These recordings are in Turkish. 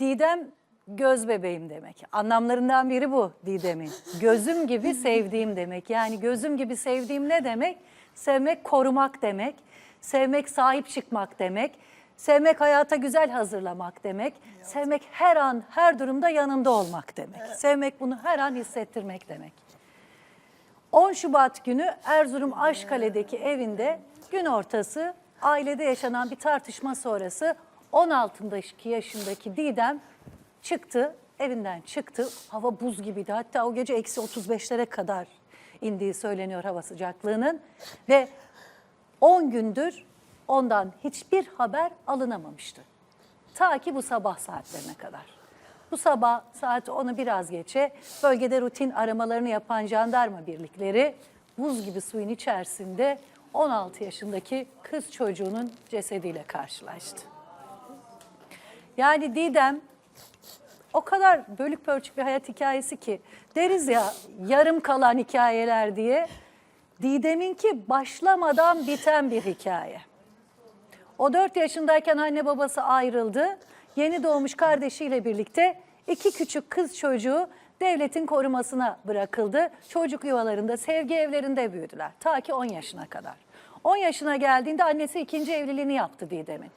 Didem göz bebeğim demek. Anlamlarından biri bu Didem'in. Gözüm gibi sevdiğim demek. Yani gözüm gibi sevdiğim ne demek? Sevmek korumak demek. Sevmek sahip çıkmak demek. Sevmek hayata güzel hazırlamak demek. Sevmek her an, her durumda yanında olmak demek. Sevmek bunu her an hissettirmek demek. 10 Şubat günü Erzurum Aşkale'deki evinde gün ortası ailede yaşanan bir tartışma sonrası 16 yaşındaki Didem çıktı, evinden çıktı. Hava buz gibiydi. Hatta o gece eksi 35'lere kadar indiği söyleniyor hava sıcaklığının. Ve 10 gündür ondan hiçbir haber alınamamıştı. Ta ki bu sabah saatlerine kadar. Bu sabah saat 10'u biraz geçe bölgede rutin aramalarını yapan jandarma birlikleri buz gibi suyun içerisinde 16 yaşındaki kız çocuğunun cesediyle karşılaştı. Yani Didem o kadar bölük pörçük bir hayat hikayesi ki deriz ya yarım kalan hikayeler diye. Didem'inki başlamadan biten bir hikaye. O 4 yaşındayken anne babası ayrıldı. Yeni doğmuş kardeşiyle birlikte iki küçük kız çocuğu devletin korumasına bırakıldı. Çocuk yuvalarında, sevgi evlerinde büyüdüler. Ta ki 10 yaşına kadar. 10 yaşına geldiğinde annesi ikinci evliliğini yaptı Didem'in.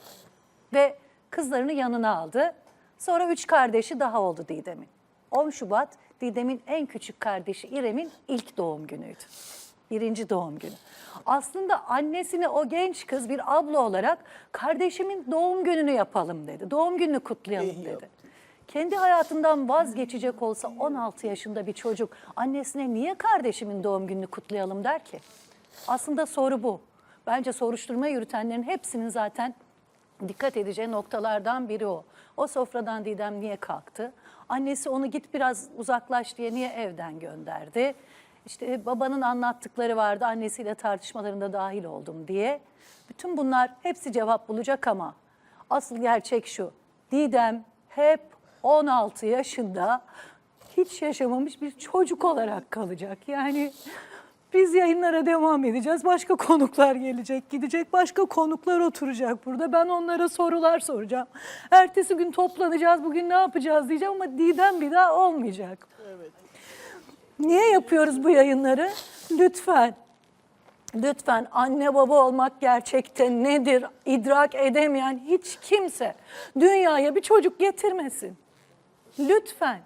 Ve kızlarını yanına aldı. Sonra üç kardeşi daha oldu Didem'in. 10 Şubat Didem'in en küçük kardeşi İrem'in ilk doğum günüydü. Birinci doğum günü. Aslında annesine o genç kız bir abla olarak kardeşimin doğum gününü yapalım dedi. Doğum gününü kutlayalım dedi. Kendi hayatından vazgeçecek olsa 16 yaşında bir çocuk annesine niye kardeşimin doğum gününü kutlayalım der ki? Aslında soru bu. Bence soruşturma yürütenlerin hepsinin zaten dikkat edeceği noktalardan biri o. O sofradan Didem niye kalktı? Annesi onu git biraz uzaklaş diye niye evden gönderdi? İşte babanın anlattıkları vardı annesiyle tartışmalarında dahil oldum diye. Bütün bunlar hepsi cevap bulacak ama asıl gerçek şu. Didem hep 16 yaşında hiç yaşamamış bir çocuk olarak kalacak. Yani biz yayınlara devam edeceğiz. Başka konuklar gelecek, gidecek. Başka konuklar oturacak burada. Ben onlara sorular soracağım. Ertesi gün toplanacağız. Bugün ne yapacağız diyeceğim ama Didem bir daha olmayacak. Niye yapıyoruz bu yayınları? Lütfen. Lütfen anne baba olmak gerçekten nedir idrak edemeyen hiç kimse dünyaya bir çocuk getirmesin. Lütfen.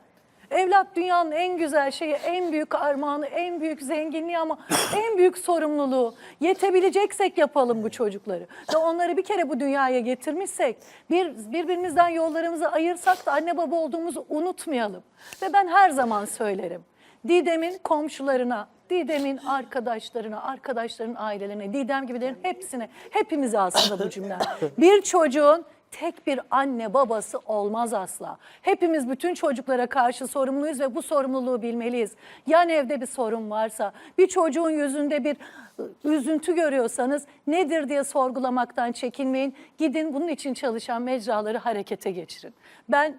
Evlat dünyanın en güzel şeyi, en büyük armağanı, en büyük zenginliği ama en büyük sorumluluğu. Yetebileceksek yapalım bu çocukları. Ve onları bir kere bu dünyaya getirmişsek, bir, birbirimizden yollarımızı ayırsak da anne baba olduğumuzu unutmayalım. Ve ben her zaman söylerim. Didem'in komşularına, Didem'in arkadaşlarına, arkadaşların ailelerine, Didem gibilerin hepsine, hepimize aslında bu cümle. Bir çocuğun tek bir anne babası olmaz asla. Hepimiz bütün çocuklara karşı sorumluyuz ve bu sorumluluğu bilmeliyiz. Yan evde bir sorun varsa, bir çocuğun yüzünde bir ı, üzüntü görüyorsanız nedir diye sorgulamaktan çekinmeyin. Gidin bunun için çalışan mecraları harekete geçirin. Ben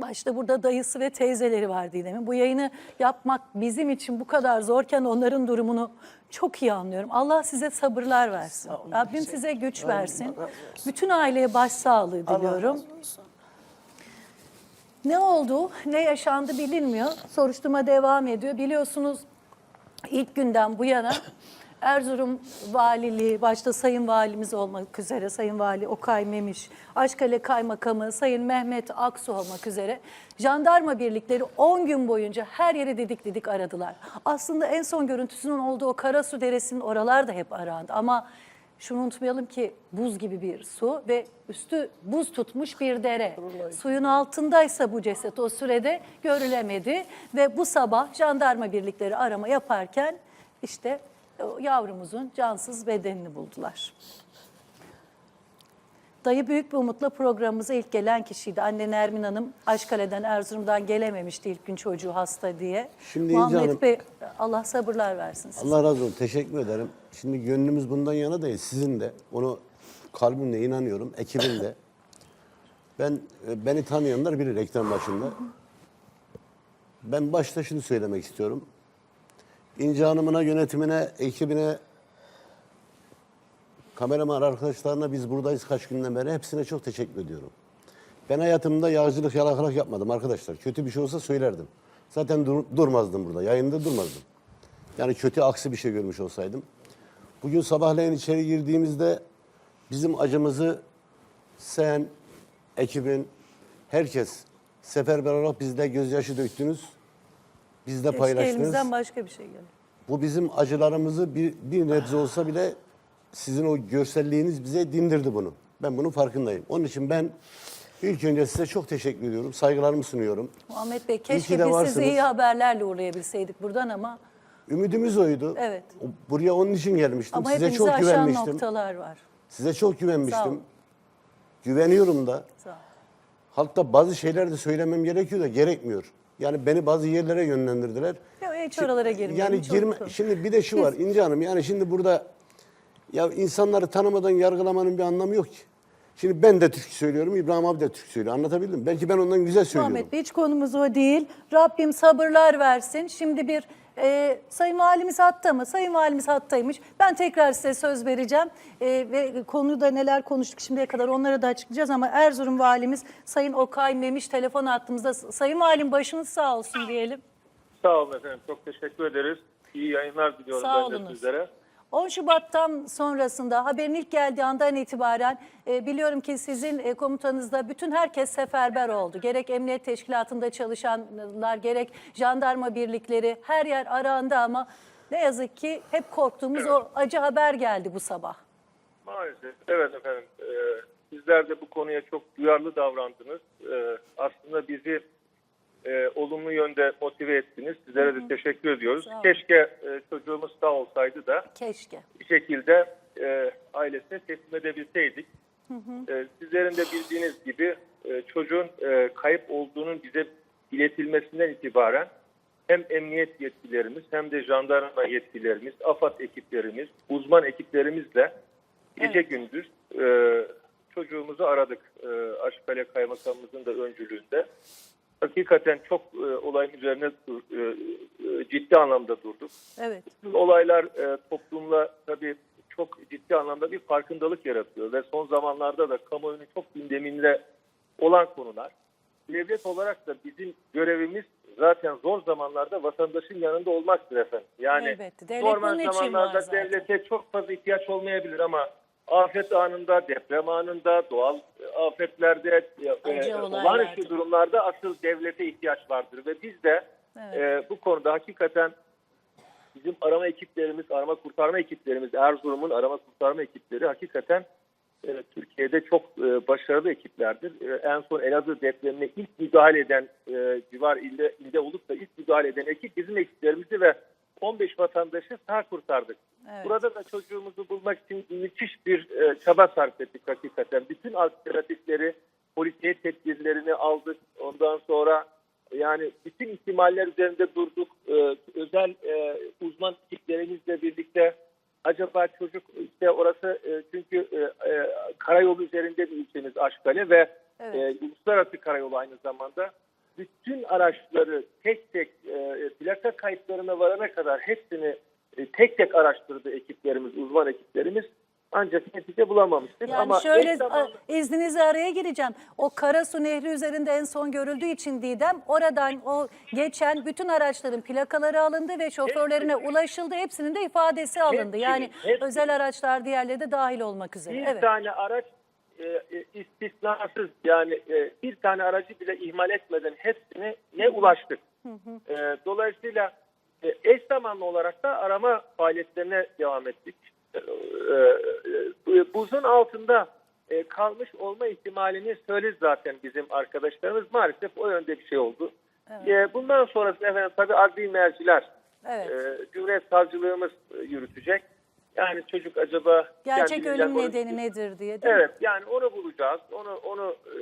Başta burada dayısı ve teyzeleri var Didem'in. Bu yayını yapmak bizim için bu kadar zorken onların durumunu çok iyi anlıyorum. Allah size sabırlar versin. Rabbim size güç versin. Bütün aileye başsağlığı diliyorum. Ne oldu, ne yaşandı bilinmiyor. Soruşturma devam ediyor. Biliyorsunuz ilk günden bu yana Erzurum Valiliği, başta Sayın Valimiz olmak üzere Sayın Vali Okay Memiş, Aşkale Kaymakamı Sayın Mehmet Aksu olmak üzere jandarma birlikleri 10 gün boyunca her yeri didik didik aradılar. Aslında en son görüntüsünün olduğu o Karasu Deresi'nin oralar da hep arandı ama şunu unutmayalım ki buz gibi bir su ve üstü buz tutmuş bir dere. Suyun altındaysa bu ceset o sürede görülemedi ve bu sabah jandarma birlikleri arama yaparken işte yavrumuzun cansız bedenini buldular. Dayı büyük bir umutla programımıza ilk gelen kişiydi. Anne Nermin Hanım Aşkale'den Erzurum'dan gelememişti ilk gün çocuğu hasta diye. Şimdi Muhammed Hanım- Bey Allah sabırlar versin size. Allah razı olsun. Teşekkür ederim. Şimdi gönlümüz bundan yana değil. Sizin de. Onu kalbimle inanıyorum. Ekibin de. Ben e, beni tanıyanlar bilir ekran başında. Ben başta şunu söylemek istiyorum. İnce Hanım'ına, yönetimine, ekibine, kameraman arkadaşlarına biz buradayız kaç günden beri. Hepsine çok teşekkür ediyorum. Ben hayatımda yağcılık, yalakalık yapmadım arkadaşlar. Kötü bir şey olsa söylerdim. Zaten dur- durmazdım burada. Yayında durmazdım. Yani kötü aksi bir şey görmüş olsaydım. Bugün sabahleyin içeri girdiğimizde bizim acımızı sen, ekibin, herkes seferber olarak bizde gözyaşı döktünüz. Bizde Keşke paylaştınız. elimizden başka bir şey gelir. Bu bizim acılarımızı bir, bir nebze olsa bile sizin o görselliğiniz bize dindirdi bunu. Ben bunun farkındayım. Onun için ben ilk önce size çok teşekkür ediyorum. Saygılarımı sunuyorum. Muhammed Bey keşke de biz sizi varsınız. iyi haberlerle uğrayabilseydik buradan ama Ümidimiz oydu. Evet. Buraya onun için gelmiştim. ama size hepimizi çok aşan güvenmiştim. noktalar var. Size çok Sağ güvenmiştim. olun. Güveniyorum da. Sağ ol. Hatta bazı şeyler de söylemem gerekiyor da gerekmiyor. Yani beni bazı yerlere yönlendirdiler. Ya hiç oralara girmeyelim. Yani çok girme, şimdi bir de şu var İnce Hanım yani şimdi burada ya insanları tanımadan yargılamanın bir anlamı yok ki. Şimdi ben de Türk söylüyorum, İbrahim abi de Türk söylüyor. Anlatabildim mi? Belki ben ondan güzel söylüyorum. Muhammed Bey hiç konumuz o değil. Rabbim sabırlar versin. Şimdi bir e, Sayın Valimiz hatta mı? Sayın Valimiz hattaymış. Ben tekrar size söz vereceğim. E, ve konuda neler konuştuk şimdiye kadar onları da açıklayacağız ama Erzurum Valimiz Sayın Okay Memiş telefon attığımızda Sayın Valim başınız sağ olsun diyelim. Sağ olun efendim. Çok teşekkür ederiz. İyi yayınlar diliyorum Sağ ben de olunuz. sizlere. 10 Şubat'tan sonrasında haberin ilk geldiği andan itibaren e, biliyorum ki sizin e, komutanızda bütün herkes seferber oldu. Gerek emniyet teşkilatında çalışanlar gerek jandarma birlikleri her yer arandı ama ne yazık ki hep korktuğumuz o acı haber geldi bu sabah. Maalesef. Evet efendim. Ee, sizler de bu konuya çok duyarlı davrandınız. Ee, aslında bizi e, olumlu yönde motive ettiniz. Sizlere de teşekkür ediyoruz. Sağ olun. Keşke e, çocuğumuz sağ olsaydı da Keşke. bir şekilde e, ailesine teslim edebilseydik. E, sizlerin de bildiğiniz gibi e, çocuğun e, kayıp olduğunun bize iletilmesinden itibaren hem emniyet yetkilerimiz hem de jandarma yetkilerimiz, AFAD ekiplerimiz, uzman ekiplerimizle gece Evet. gündüz e, çocuğumuzu aradık. E, Aşkale Kaymakamımızın da öncülüğünde. Hakikaten çok e, olayın üzerine dur- e, e, ciddi anlamda durduk. Evet. Bu olaylar e, toplumla tabii çok ciddi anlamda bir farkındalık yaratıyor ve son zamanlarda da kamuoyunun çok gündeminde olan konular. Devlet olarak da bizim görevimiz zaten zor zamanlarda vatandaşın yanında olmaktır efendim. Yani Elbette. Normal zamanlarda devlete çok fazla ihtiyaç olmayabilir ama afet anında, deprem anında, doğal e, afetlerde, e, Acı e, olaylarda. olağanüstü durumlarda asıl devlete ihtiyaç vardır ve biz de Evet. e, bu konuda hakikaten bizim arama ekiplerimiz, arama kurtarma ekiplerimiz, Erzurum'un arama kurtarma ekipleri hakikaten e, Türkiye'de çok e, başarılı ekiplerdir. E, en son Elazığ depremine ilk müdahale eden e, civar ilde, ilde olup da ilk müdahale eden ekip bizim ekiplerimizdi ve 15 vatandaşı sağ kurtardık. Evet. Burada da çocuğumuzu bulmak için müthiş bir e, çaba sarf ettik hakikaten. Bütün alternatifleri, polisiye tedbirlerini aldık. Ondan sonra yani bütün ihtimaller üzerinde durduk. E, özel e, uzman ekiplerimizle birlikte acaba çocuk işte orası e, çünkü e, e, karayolu üzerinde bir ilçemiz Aşkale ve Evet. e, uluslararası karayolu aynı zamanda. Bütün araçları tek tek e, plaka kayıtlarına varana kadar hepsini e, tek tek araştırdı ekiplerimiz, uzman ekiplerimiz. Ancak netice bulamamıştık. Yani Ama şöyle eş zamanlı- a- izninizle araya gireceğim. O Karasu Nehri üzerinde en son görüldüğü için Didem oradan o geçen bütün araçların plakaları alındı ve şoförlerine ulaşıldı. Hepsinin de ifadesi alındı. Hepsinin, Yani hepsinin. özel araçlar diğerleri de dahil olmak üzere. Bir Evet. tane araç e, e, istisnasız yani e, bir tane aracı bile ihmal etmeden hepsine ne ulaştık. E, dolayısıyla e, eş zamanlı olarak da arama faaliyetlerine devam ettik. E, e, buzun altında e, kalmış olma ihtimalini söyledi zaten bizim arkadaşlarımız. Maalesef o yönde bir şey oldu. E, bundan sonrası efendim tabii adli merciler Evet. e, Cumhuriyet Savcılığımız e, yürütecek. Yani çocuk acaba Gerçek ölüm nedeni nedir diye değil mi? Evet yani onu bulacağız. Onu onu e,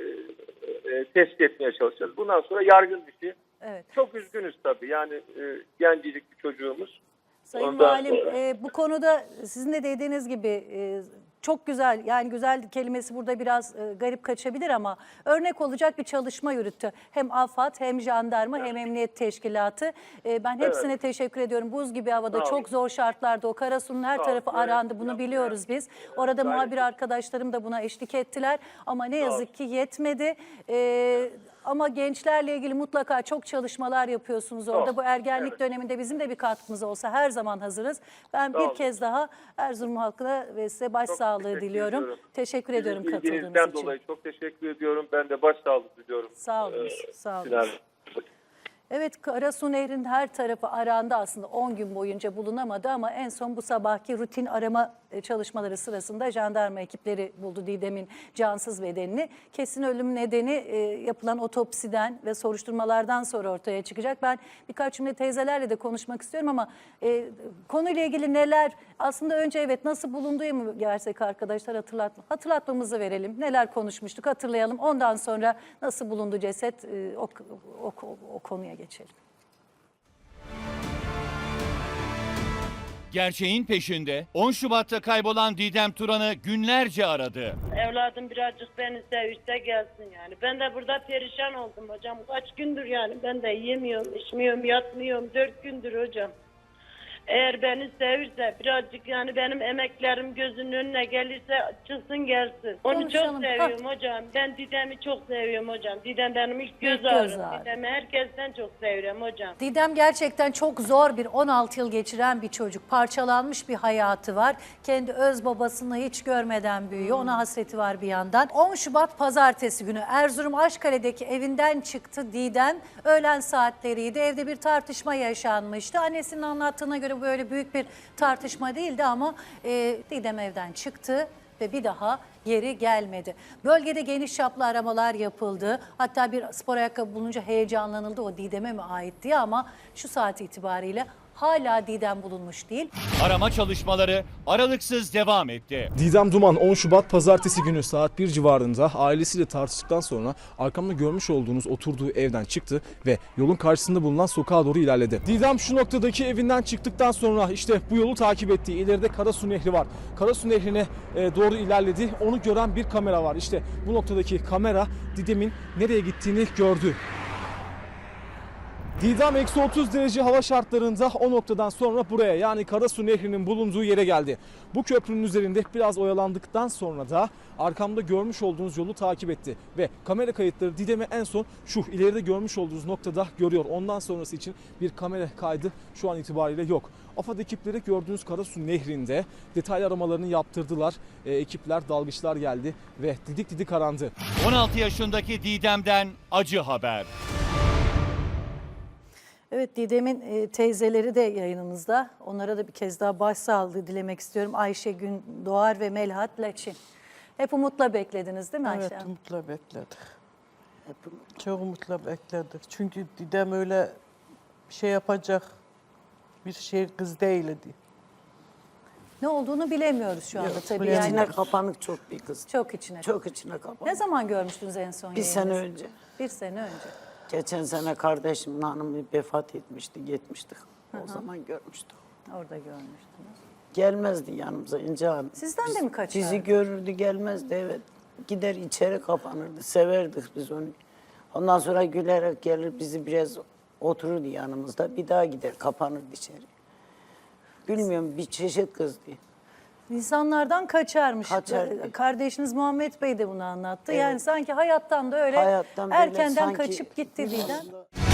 e, tespit etmeye çalışacağız. Bundan sonra yargın dışı. Evet. Çok üzgünüz tabii. Yani e, gencecik bir çocuğumuz. Sayın Ondan Valim sonra- e, bu konuda sizin de dediğiniz gibi e, çok güzel yani güzel kelimesi burada biraz e, garip kaçabilir ama örnek olacak bir çalışma yürüttü. Hem AFAD hem jandarma hem emniyet teşkilatı. E, ben hepsine teşekkür ediyorum. Buz gibi havada Sağ olun. çok zor şartlarda o Karasu'nun her Sağ tarafı olun. arandı. Evet, Bunu biliyoruz biz. Orada Gayet muhabir arkadaşlarım da buna eşlik ettiler. Ama ne yazık ki yetmedi. E, ama gençlerle ilgili mutlaka çok çalışmalar yapıyorsunuz orada. Bu ergenlik Evet. döneminde bizim de bir katkımız olsa her zaman hazırız. Ben Sağ bir olun. kez daha Erzurum halkına ve size başsağlığı teşekkür diliyorum. ediyorum. Teşekkür ediyorum katıldığınız için. dolayı çok teşekkür ediyorum. Ben de başsağlığı diliyorum. Sağ olun, Ee, sağ olun. Sinan. Evet Karasu Nehri'nin her tarafı arandı aslında 10 gün boyunca bulunamadı ama en son bu sabahki rutin arama e, çalışmaları sırasında jandarma ekipleri buldu Didem'in cansız bedenini. Kesin ölüm nedeni e, yapılan otopsiden ve soruşturmalardan sonra ortaya çıkacak. Ben birkaç cümle teyzelerle de konuşmak istiyorum ama e, konuyla ilgili neler aslında önce evet nasıl bulunduğu mu gersek arkadaşlar hatırlatma, hatırlatmamızı verelim. Neler konuşmuştuk hatırlayalım. Ondan sonra nasıl bulundu ceset e, o, o, o, o konuya geçelim. Gerçeğin peşinde 10 Şubat'ta kaybolan Didem Turan'ı günlerce aradı. Evladım birazcık beni sevişse gelsin yani. Ben de burada perişan oldum hocam. Kaç gündür yani ben de yemiyorum, içmiyorum, yatmıyorum. Dört gündür hocam. Eğer beni sevirse birazcık yani benim emeklerim gözünün önüne gelirse çıksın gelsin. Onu Konuşalım. çok seviyorum hocam. Ben Didem'i çok seviyorum hocam. Didem benim ilk göz göz ağrım. ağrı. Didem'i herkesten çok seviyorum hocam. Didem gerçekten çok zor bir 16 yıl geçiren bir çocuk. Parçalanmış bir hayatı var. Kendi öz babasını hiç görmeden büyüyor. Ona hasreti var bir yandan. 10 Şubat pazartesi günü Erzurum Aşkale'deki evinden çıktı Didem. Öğlen saatleriydi. Evde bir tartışma yaşanmıştı. Annesinin anlattığına göre böyle büyük bir tartışma değildi ama e, Didem evden çıktı ve bir daha geri gelmedi. Bölgede geniş çaplı aramalar yapıldı. Hatta bir spor ayakkabı bulunca heyecanlanıldı o Didem'e mi ait diye ama şu saat itibariyle hala Didem bulunmuş değil. Arama çalışmaları aralıksız devam etti. Didem Duman 10 Şubat pazartesi günü saat 1 civarında ailesiyle tartıştıktan sonra arkamda görmüş olduğunuz oturduğu evden çıktı ve yolun karşısında bulunan sokağa doğru ilerledi. Didem şu noktadaki evinden çıktıktan sonra işte bu yolu takip etti. İleride Karasu Nehri var. Karasu Nehri'ne e, doğru ilerledi. Onu gören bir kamera var. İşte bu noktadaki kamera Didem'in nereye gittiğini gördü. Didem eksi 30 derece hava şartlarında o noktadan sonra buraya yani Karasu Nehri'nin bulunduğu yere geldi. Bu köprünün üzerinde biraz oyalandıktan sonra da arkamda görmüş olduğunuz yolu takip etti. Ve kamera kayıtları Didem'i en son şu ileride görmüş olduğunuz noktada görüyor. Ondan sonrası için bir kamera kaydı şu an itibariyle yok. AFAD ekipleri gördüğünüz Karasu Nehri'nde detaylı aramalarını yaptırdılar. E, ekipler, dalgıçlar geldi ve didik didik arandı. 16 yaşındaki Didem'den acı haber. Evet Didem'in e, teyzeleri de yayınımızda. Onlara da bir kez daha başsağlığı dilemek istiyorum. Ayşe Gün Doğar ve Melhat Laçin. Hep umutla beklediniz değil mi Ayşe? Evet, umutla bekledik. Çok umutla bekledik. Çünkü Didem öyle bir şey yapacak bir şey kız değildi. Ne olduğunu bilemiyoruz şu anda Yok, tabii. Yani İçine kapanık çok bir kız. çok içine. Çok içine kapanık. Ne zaman görmüştünüz en son Bir sene yayınınızı? önce. Bir sene önce. Geçen sene kardeşimin hanımı vefat etmişti, gitmiştik. O zaman görmüştük. Orada görmüştünüz. Gelmezdi yanımıza İnce Hanım. Sizden de mi kaçardı? Bizi görürdü gelmezdi evet. Gider içeri kapanırdı. Severdik biz onu. Ondan sonra gülerek gelir bizi biraz otururdu yanımızda. Bir daha gider kapanırdı içeri. Bilmiyorum bir çeşit kızdı. İnsanlardan kaçarmış. Kaçar. Kardeşiniz Muhammed Bey de bunu anlattı. Yani sanki hayattan da öyle Hayattan erkenden sanki- kaçıp gitti Didem.